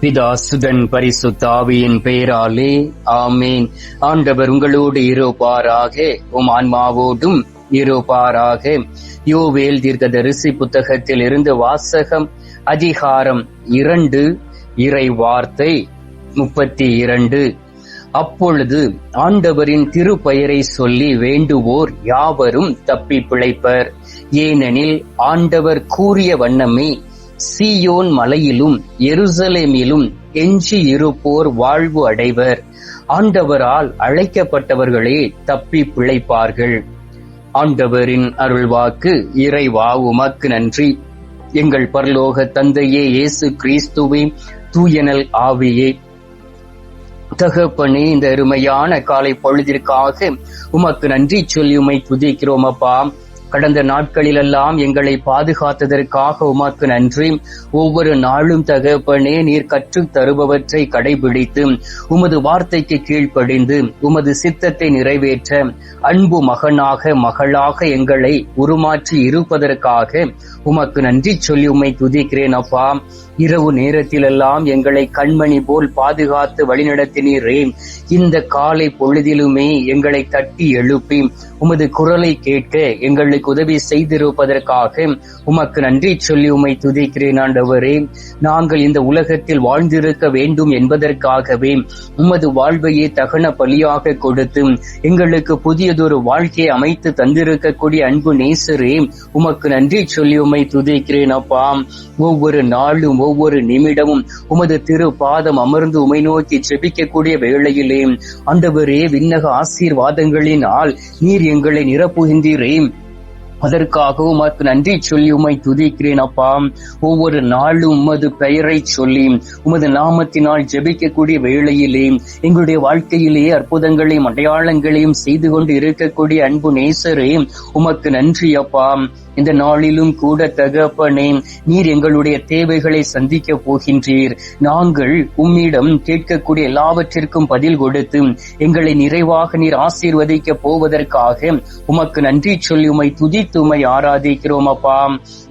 பிதாசுதன் பரிசுத்தாவியின் பெயராலே ஆமேன். ஆண்டவர் உங்களோடு இருப்பாராக உம் ஆன்மாவோடும் இருப்பாராக. யோவேல் தீர்க்கதரிசி புத்தகத்தில் இருந்து வாசகம் அதிகாரம் இரண்டு இறை வார்த்தை முப்பத்தி இரண்டு. அப்பொழுது ஆண்டவரின் திருப்பெயரை சொல்லி வேண்டுவோர் யாவரும் தப்பி பிழைப்பர். ஏனெனில் ஆண்டவர் கூறிய வண்ணமே சீயோன் மலையிலும் எருசலேமிலும் எஞ்சி இருப்போர் வாழ்வு அடைவர். ஆண்டவரால் அழைக்கப்பட்டவர்களே தப்பி பிழைப்பார்கள். ஆண்டவரின் அருள்வாக்கு இறைவா உமக்கு நன்றி. எங்கள் பரலோக தந்தையே இயேசு கிறிஸ்துவே தூயனல் ஆவியே. தகப்பனே இந்த அருமையான காலை பொழுதிற்காக உமக்கு நன்றி சொல்லி உமை துதிக்கிறோம் அப்பா. கடந்த நாட்களிலெல்லாம் எங்களை பாதுகாத்ததற்காக உமக்கு நன்றி. ஒவ்வொரு நாளும் தகப்பனே நீர் கற்றுத் தருபவற்றை கடைபிடித்து உமது வார்த்தைக்கு கீழ்ப்படிந்து உமது சித்தத்தை நிறைவேற்ற அன்பு மகனாக மகளாக எங்களை உருமாற்றி இருப்பதற்காக உமக்கு நன்றி சொல்லி உம்மை துதிக்கிறேன் அப்பா. இரவு நேரத்திலெல்லாம் எங்களை கண்மணி போல் பாதுகாத்து வழிநடத்தினீரே இந்த காலை பொழுதிலுமே எங்களை தட்டி எழுப்பி உமது குரலை கேட்க எங்களுக்கு உதவி செய்திருப்பதற்காக உமக்கு நன்றி சொல்லி உமை துதிக்கிறேன் ஆண்டவரே. நாங்கள் இந்த உலகத்தில் வாழ்ந்திருக்க வேண்டும் என்பதற்காகவே உமது வாழ்வையே தகன பலியாக கொடுத்து எங்களுக்கு புதியதொரு வாழ்க்கையை அமைத்து தந்திருக்கக்கூடிய அன்பு நேசரே உமக்கு நன்றி சொல்லி உம்மை துதிக்கிறேன் அப்பா. ஒவ்வொரு நாளும் ஒவ்வொரு நிமிடமும் உமது திரு பாதம் அமர்ந்து உமை நோக்கி செபிக்கக்கூடிய வேளையிலே அந்தவரே விண்ணக ஆசீர்வாதங்களினால் நீர் எங்களை நிரப்புகின்றீரே. அதற்காக உமக்கு நன்றி சொல்லி உமை துதிக்கிறேன் அப்பா. ஒவ்வொரு நாளும் உமது பெயரை சொல்லி உமது நாமத்தினால் ஜெபிக்கக்கூடிய வேளையிலே எங்களுடைய வாழ்க்கையிலேயே அற்புதங்களையும் அடையாளங்களையும் செய்து கொண்டு இருக்கக்கூடிய அன்பு நேசரே உமக்கு நன்றி அப்பா. இந்த நாளிலும் கூட தகப்பனே நீர் எங்களுடைய தேவைகளை சந்திக்க போகின்றீர். நாங்கள் உம்மிடம் கேட்கக்கூடிய எல்லாவற்றிற்கும் பதில் கொடுத்து எங்களை நிறைவாக நீர் ஆசீர்வதிக்க போவதற்காக உமக்கு நன்றி சொல்லி உமை துதித்து உமை ஆராதிக்கிறோம் அப்பா.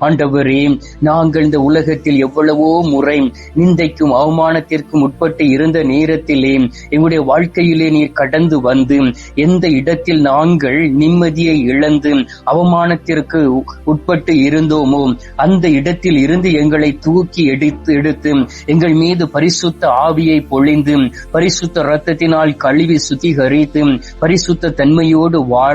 ஆண்டவரே நாங்கள் இந்த உலகத்தில் எவ்வளவோ முறை நிந்தைக்கும் அவமானத்திற்கும் உட்பட்டு இருந்த நேரத்திலே எங்களுடைய வாழ்க்கையிலே நீர் கடந்து வந்து எந்த இடத்தில் நாங்கள் நிம்மதியை இழந்து அவமானத்திற்கு உட்பட்டு இருந்தோமோ? அந்த இடத்தில் இருந்து எங்களை தூக்கி எடுத்து எடுத்து எங்கள் மீது பரிசுத்த ஆவியை பொழிந்து பரிசுத்த ரத்தத்தினால் கழுவி சுத்திகரித்து பரிசுத்த தன்மையோடு வாழ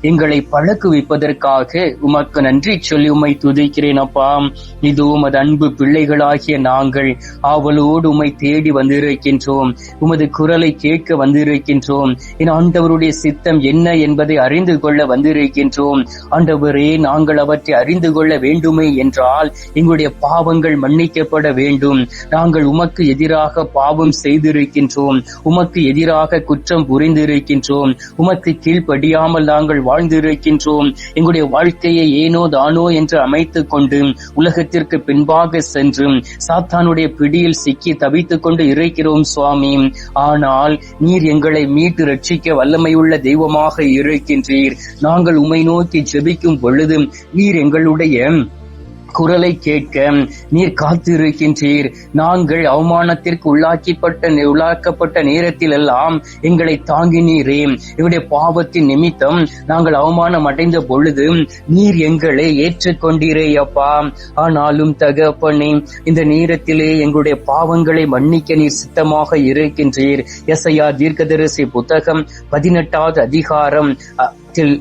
எங்களை பழக்குவிப்பதற்காக உமக்கு நன்றி சொல்லி உமை துதிக்கிறேன் அப்பா. இது உமது அன்பு பிள்ளைகளாகிய நாங்கள் ஆவலோடு உமை தேடி வந்திருக்கின்றோம். உமது குரலை கேட்க வந்திருக்கின்றோம். என் ஆண்டவருடைய சித்தம் என்ன என்பதை அறிந்து கொள்ள வந்திருக்கின்றோம். ஆண்டவரே நாங்கள் அவற்றை அறிந்து கொள்ள வேண்டுமே என்றால் எங்களுடைய பாவங்கள் மன்னிக்கப்பட வேண்டும். நாங்கள் உமக்கு எதிராக பாவம் செய்திருக்கின்றோம். உமக்கு எதிராக குற்றம் புரிந்திருக்கின்றோம். உமக்கு கீழ்ப்படியாமல் நாங்கள் வாழ்ந்திருக்கின்றோம். எங்களுடைய வாழ்க்கையை ஏனோ தானோ என்று அமைத்துக் கொண்டு உலகத்திற்கு பின்பாக சென்று சாத்தானுடைய பிடியில் சிக்கி தவித்துக் கொண்டு இருக்கிறோம் சுவாமி. ஆனால் நீர் எங்களை மீட்டு ரட்சிக்க வல்லமையுள்ள தெய்வமாக இருக்கின்றீர். நாங்கள் உமை நோக்கி ஜெபிக்கும் பொழுது நீர் எங்களுடைய குரலை கேட்க நீர் காத்திருக்கின்றீர். நாங்கள் அவமானத்திற்கு உள்ளாக்கப்பட்ட உள்ளாக்கப்பட்ட நேரத்தில் எல்லாம் எங்களை தாங்கினீரே. இவருடைய பாவத்தின் நிமித்தம் நாங்கள் அவமானம் அடைந்த பொழுது நீர் எங்களை ஏற்றுக்கொண்டீரே அப்பா. ஆனாலும் தகப்பனே இந்த நேரத்திலே எங்களுடைய பாவங்களை மன்னிக்க நீர் சித்தமாக இருக்கின்றீர். எஸ்ஐயா தீர்க்கதரிசி புத்தகம் பதினெட்டாவது அதிகாரம்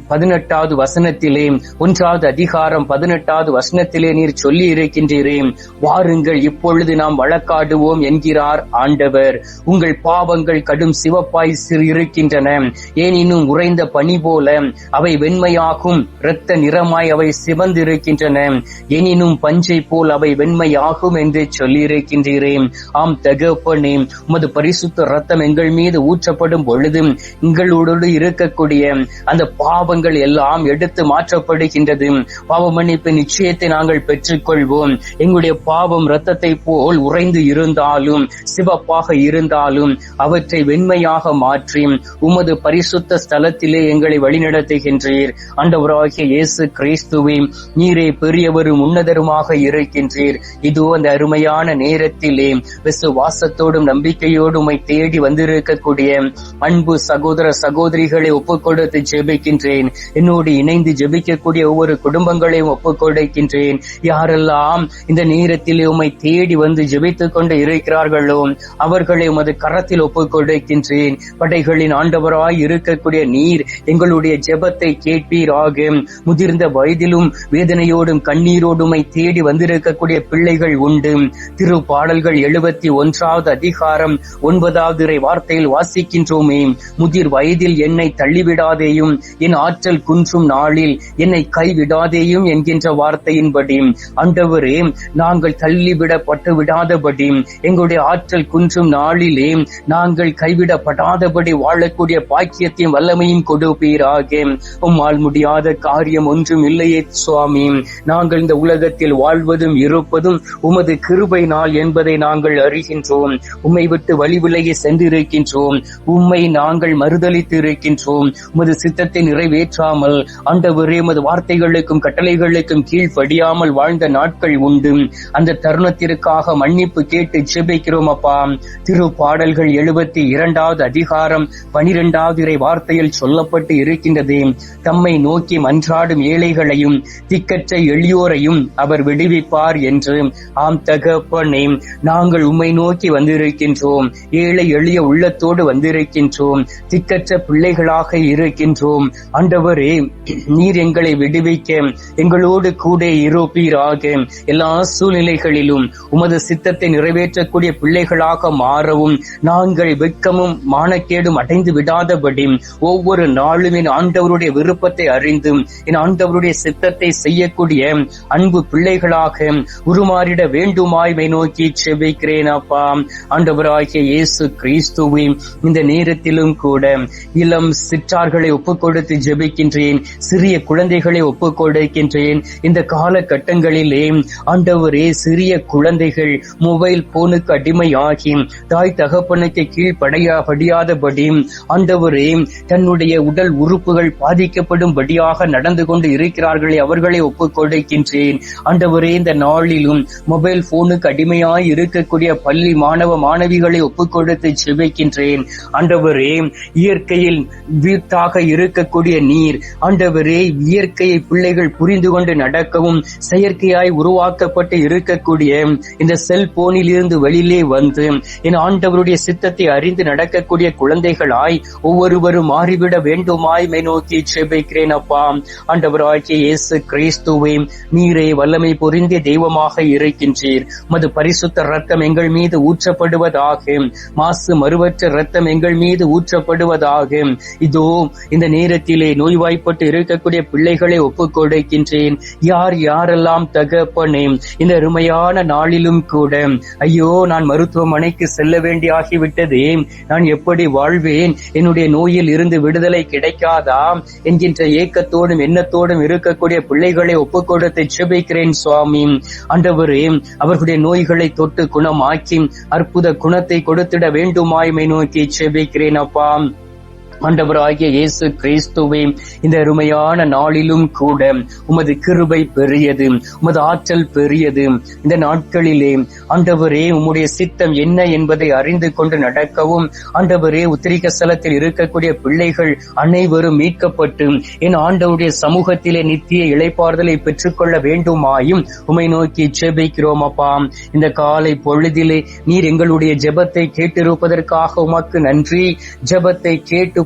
பதினெட்டாவது வசனத்திலே ஒன்றாவது அதிகாரம் பதினெட்டாவது வசனத்திலே நீர் சொல்லி இருக்கின்றீரே வாருங்கள் இப்பொழுது நாம் வழக்காடுவோம் என்கிறார் ஆண்டவர். உங்கள் பாவங்கள் கடும் சிவப்பாய் சிறு இருக்கின்றன. ஏனினும் உறைந்த பனி போல? அவை வெண்மையாகும் இரத்த நிறமாய் அவை சிவந்திருக்கின்றன. எனினும் பஞ்சை போல் அவை வெண்மையாகும் என்று சொல்லி சொல்லியிருக்கின்றீரே ஆம் தகப்பனே உமது பரிசுத்த ரத்தம் எங்கள் மீது ஊற்றப்படும் பொழுது எங்களோடு இருக்கக்கூடிய அந்த பாவங்கள் எல்லாம் எடுத்து மாற்றப்படுகின்றது. பாவ மன்னிப்பு நிச்சயத்தை நாங்கள் பெற்றுக்கொள்வோம். எங்களுடைய பாவம் இரத்தத்தை போல் உறைந்து இருந்தாலும் சிவப்பாக இருந்தாலும் அவற்றை வெண்மையாக மாற்றி உமது பரிசுத்த ஸ்தலத்திலே எங்களை வழிநடத்துகின்றீர். அண்டவராகிய இயேசு கிறிஸ்துவே நீரே பெரியவரும் உன்னதருமாக இருக்கின்றீர். இதோ அந்த அருமையான நேரத்திலே விசுவாசத்தோடும் நம்பிக்கையோடும் தேடி வந்திருக்கக்கூடிய அன்பு சகோதர சகோதரிகளை ஒப்புக்கொடுத்து ஜெபிக்கின்ற ஒப்புக்கொடுக்கின்றேன். என்னோடு இணைந்து ஜெபிக்கக்கூடிய ஒவ்வொரு குடும்பங்களையும் ஒப்புக்கொடுக்கின்றேன். யாரெல்லாம் இந்த நேரத்தில் உம்மை தேடி வந்து ஜெபித்துக் கொண்டு இருக்கிறார்களோ அவர்களை உமது கரத்தில் ஒப்புக்கொடுக்கின்றேன். படைகளின் ஆண்டவராய் இருக்கக்கூடிய நீர் எங்களுடைய ஜெபத்தை கேட்பீராக. முதிர்ந்த வயதிலும் வேதனையோடும் கண்ணீரோடுமை தேடி வந்திருக்கக்கூடிய பிள்ளைகள் உண்டு. திரு பாடல்கள் எழுபத்தி ஒன்றாவது அதிகாரம் ஒன்பதாவது வார்த்தையில் வாசிக்கின்றோமே. முதிர் வயதில் என்னை தள்ளிவிடாதேயும் என் ஆற்றல் குன்றும் நாளில் என்னை கைவிடாதேயும் என்கின்ற வார்த்தையின்படி. ஆண்டவரே நாங்கள் தள்ளிவிடப்பட்டு விடாதபடி எங்களுடைய ஆற்றல் குன்றும் நாளிலே நாங்கள் கைவிடப்படாதபடி வாழக்கூடிய பாக்கியத்தையும் வல்லமையும் கொடுப்பீராக. உம்மால் முடியாத காரியம் ஒன்றும் இல்லையே சுவாமி. நாங்கள் இந்த உலகத்தில் வாழ்வதும் இருப்பதும் உமது கிருபை நாள் என்பதை நாங்கள் அறிகின்றோம். உம்மை விட்டு வழிவிலையே சென்றிருக்கின்றோம். உம்மை நாங்கள் மறுதலித்து இருக்கின்றோம் உமது சித்தத்தின் நிறைவேற்றாமல் ஆண்டவரே எமது வார்த்தைகளுக்கும் கட்டளைகளுக்கும் கீழ்ப்படியாமல் வாழ்ந்த நாட்கள் உண்டு. அந்த தருணத்திற்காக மன்னிப்பு கேட்டு ஜெபிக்கிறோம் அப்பா. திரு பாடல்கள் எழுபத்தி இரண்டாவது அதிகாரம் பனிரெண்டாவது இறை வார்த்தையில் சொல்லப்பட்டு இருக்கின்றது. தம்மை நோக்கி மன்றாடும் ஏழைகளையும் திக்கற்ற எளியோரையும் அவர் விடுவிப்பார் என்று. ஆம் தகப்பனே நாங்கள் உம்மை நோக்கி வந்திருக்கின்றோம். ஏழை எளிய உள்ளத்தோடு வந்திருக்கின்றோம். திக்கற்ற பிள்ளைகளாக இருக்கின்றோம். ஆண்டவரே நீர் எங்களை விடுவிக்க எங்களோடு கூட இருப்பீராக. எல்லா சூழ்நிலைகளிலும் உமது சித்தத்தை நிறைவேற்றக்கூடிய பிள்ளைகளாக மாறவும் நாங்கள் வெட்கமும் மானக்கேடும் அடைந்து விடாதபடி ஒவ்வொரு நாளும் என் ஆண்டவருடைய விருப்பத்தை அறிந்து என் ஆண்டவருடைய சித்தத்தை செய்யக்கூடிய அன்பு பிள்ளைகளாக உருமாறிட வேண்டுமாய்மை நோக்கி செவிக்கிறேன் அப்பா. ஆண்டவராகிய இயேசு கிறிஸ்துவே இந்த நேரத்திலும் கூட இளம் சிற்றார்களை ஒப்புக்கொடுத்து கொடுத்து ஜெபிக்கின்றேன். சிறிய குழந்தைகளை ஒப்புக் கொடுக்கின்றேன் இந்த காலகட்டங்களிலே ஆண்டவரே சிறிய குழந்தைகள் மொபைல் போனுக்கு அடிமையாகி தாய் தகப்பனுக்கு கீழ்ப்படையா படியாதபடி ஆண்டவரே தன்னுடைய உடல் உறுப்புகள் பாதிக்கப்படும்படியாக நடந்து கொண்டு இருக்கிறார்களே அவர்களை ஒப்புக் கொடுக்கின்றேன் ஆண்டவரே இந்த நாளிலும் மொபைல் போனுக்கு அடிமையாய் இருக்கக்கூடிய பள்ளி மாணவ மாணவிகளை ஒப்புக் கொடுத்து ஜெபிக்கின்றேன். ஆண்டவரே இயற்கையில் வீட்டாக இருக்கக்கூடிய நீர். ஆண்டவரே இயற்கையை பிள்ளைகள் புரிந்து கொண்டு நடக்கவும் செயற்கையாய் உருவாக்கப்பட்டு இருக்கக்கூடிய இந்த செல்போனில் இருந்து வெளியிலே வந்து என் ஆண்டவருடைய சித்தத்தை அறிந்து நடக்கக்கூடிய குழந்தைகளாய் ஒவ்வொருவரும் மாறிவிட வேண்டுமாய் மை நோக்கி செபிக்கிறேன் அப்பா. ஆண்டவராகிய இயேசு கிறிஸ்துவே நீரே வல்லமை பொருந்திய தெய்வமாக இருக்கின்றீர். மது பரிசுத்த ரத்தம் எங்கள் மீது ஊற்றப்படுவதாக மாசு மறுவற்ற ரத்தம் எங்கள் மீது ஊற்றப்படுவதாக. இதோ இந்த நேரத்தில் நோய்வாய்ப்பட்டு இருக்கக்கூடிய பிள்ளைகளை ஒப்புக் கொடுக்கின்றேன். யார் யாரெல்லாம் தகப்பனே இந்த அருமையான நாளிலும் கூட ஐயோ நான் மருத்துவமனைக்கு செல்ல வேண்டி ஆகிவிட்டதே. நான் எப்படி வாழ்வேன்? என்னுடைய நோயில் இருந்து விடுதலை கிடைக்காதா? என்கின்ற ஏக்கத்தோடும் எண்ணத்தோடும் இருக்கக்கூடிய பிள்ளைகளை ஒப்புக் கொடுத்து செபிக்கிறேன் சுவாமி. ஆண்டவரே அவர்களுடைய நோய்களை தொட்டு குணமாக்கி அற்புத குணத்தை கொடுத்திட வேண்டுமாய்மை நோக்கி செபிக்கிறேன் அப்பா. ஆண்டவராகிய இயேசு கிறிஸ்துவே இந்த அருமையான நாளிலும் கூட உமது கிருபை பெரியது உமது ஆற்றல் பெரியது. இந்த நாட்களிலே ஆண்டவரே உம்முடைய சித்தம் என்ன என்பதை அறிந்து கொண்டு நடக்கவும் ஆண்டவரே உத்திரிக ஸ்தலத்தில் இருக்கக்கூடிய பிள்ளைகள் அனைவரும் மீட்கப்பட்டு என் ஆண்டவருடைய சமூகத்திலே நித்திய இழைப்பாறுதலை பெற்றுக்கொள்ள வேண்டுமாயும் உமை நோக்கி ஜெபிக்கிறோம் அப்பா. இந்த காலை பொழுதிலே நீர் எங்களுடைய ஜெபத்தை கேட்டிருப்பதற்காக உமக்கு நன்றி. ஜெபத்தை கேட்டு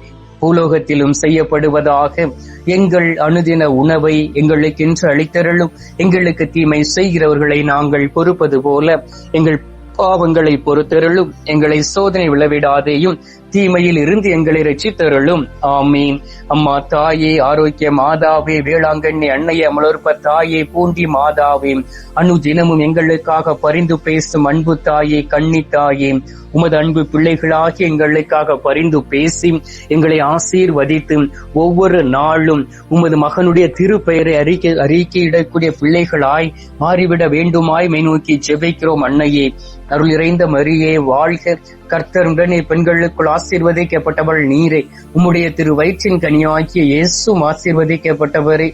பூலோகத்திலும் செய்யப்படுவதாக எங்கள் அனுதின உணவை எங்களுக்கு என்று அளித்தருளும். எங்களுக்கு தீமை செய்கிறவர்களை நாங்கள் பொறுப்பது போல எங்கள் பாவங்களை பொறுத்தருளும். எங்களை சோதனை விளவிடாதேயும் தீமையில் இருந்து எங்களை ரட்சித்தருளும் ஆமீன். அம்மா தாயே ஆரோக்கிய மாதாவே வேளாங்கண்ணி அன்னைய அமலோற்ப தாயே பூண்டி மாதாவே அனு தினமும் எங்களுக்காக பரிந்து பேசும் அன்பு தாயே கண்ணி தாயே உமது அன்பு பிள்ளைகளாகி எங்களுக்காக பரிந்து பேசி எங்களை ஆசீர்வதித்து ஒவ்வொரு நாளும் உமது மகனுடைய திருப்பெயரை அறிக்கை அறிக்கையிடக்கூடிய பிள்ளைகளாய் மாறிவிட வேண்டுமாய் மை நோக்கி ஜெபிக்கிறோம் அன்னையே. அருள் இறைந்த மரியே வாழ்க. கர்த்தருடனே பெண்களுக்குள் ஆசீர்வதிக்கப்பட்டவள் நீரே. உம்முடைய திரு வயிற்றின் கனியாகிய இயேசும் ஆசீர்வதிக்கப்பட்டவரே.